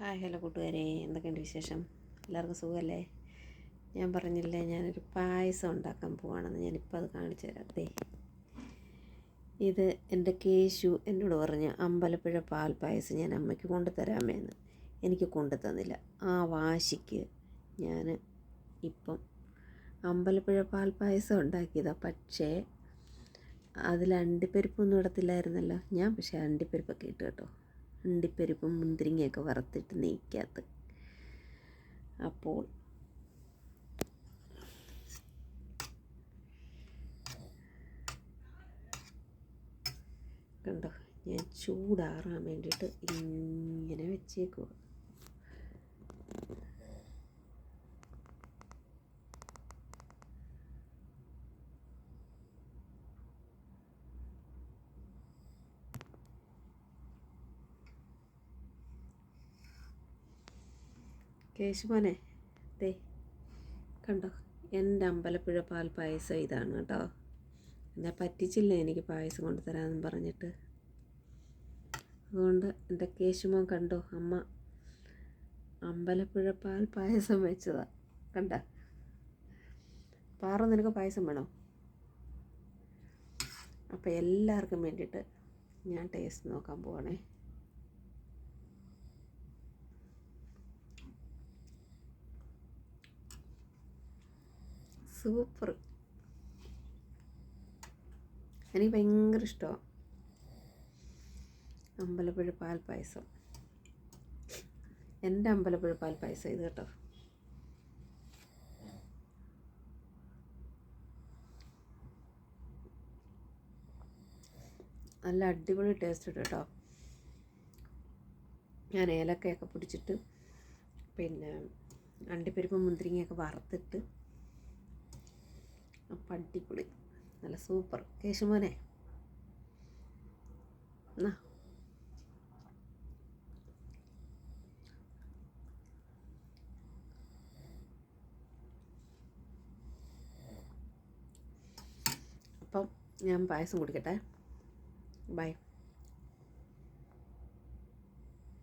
Hi hello കൂട്ടുകാരെ. എന്തൊക്കെയുണ്ട് വിശേഷം? എല്ലാവർക്കും സുഖമല്ലേ? ഞാൻ പറഞ്ഞില്ലേ ഞാനൊരു പായസം ഉണ്ടാക്കാൻ പോവാണെന്ന് ഞാനിപ്പോൾ അത് കാണിച്ചു തരാം. ഇത് എന്റെ കേശു എന്നോട് പറഞ്ഞു അമ്പലപ്പുഴ പാൽ പായസം ഞാൻ അമ്മയ്ക്ക് കൊണ്ടു തരാമേന്ന് എനിക്ക് കൊണ്ടു തന്നില്ല ആ വാശിക്ക് ഞാൻ ഇപ്പം അമ്പലപ്പുഴ പാൽ പായസം ഉണ്ടാക്കിയതാണ് പക്ഷേ അതിൽ അണ്ടിപ്പരിപ്പൊന്നും ഇടത്തില്ലായിരുന്നല്ലോ. ഞാൻ പക്ഷേ അണ്ടിപ്പരിപ്പൊക്കെ ഇട്ട് കേട്ടോ. അണ്ടിപ്പരിപ്പും മുന്തിരിങ്ങയൊക്കെ വറുത്തിട്ട് നെയ്ക്കകത്ത്. അപ്പോൾ കണ്ടോ ഞാൻ ചൂടാറാൻ വേണ്ടിയിട്ട് ഇങ്ങനെ വെച്ചേക്കുക കേശുമോനെ ദേ കണ്ടോ? എന്റെ അമ്പലപ്പുഴ പാൽ പായസം ഇതാണ് കേട്ടോ. എന്നെ പറ്റിച്ചില്ല എനിക്ക് പായസം കൊണ്ടു തരാമെന്ന് പറഞ്ഞിട്ട്. അതുകൊണ്ട് എന്റെ കേശുമോൻ കണ്ടോ അമ്മ അമ്പലപ്പുഴ പാൽ പായസം വെച്ചതാ. കണ്ട? പാറ നിനക്ക് പായസം വേണോ? അപ്പോൾ എല്ലാവർക്കും വേണ്ടിയിട്ട് ഞാൻ ടേസ്റ്റ് നോക്കാൻ പോവാണേ. സൂപ്പർ. എനിക്ക് ഭയങ്കര ഇഷ്ടമാണ് അമ്പലപ്പുഴ പാൽ പായസം. എന്റെ അമ്പലപ്പുഴ പാൽ പായസം ഇത് കേട്ടോ. നല്ല അടിപൊളി ടേസ്റ്റ് ഉണ്ട് കേട്ടോ. ഞാൻ ഏലക്കയൊക്കെ പിടിച്ചിട്ട് പിന്നെ അണ്ടിപ്പരിപ്പും മുന്തിരിങ്ങയൊക്കെ വറുത്തിട്ട് അപ്പം അടിപൊളി നല്ല സൂപ്പർ. കേശുമോനെ. എന്നാ അപ്പം ഞാൻ പായസം കുടിക്കട്ടെ. ബൈ.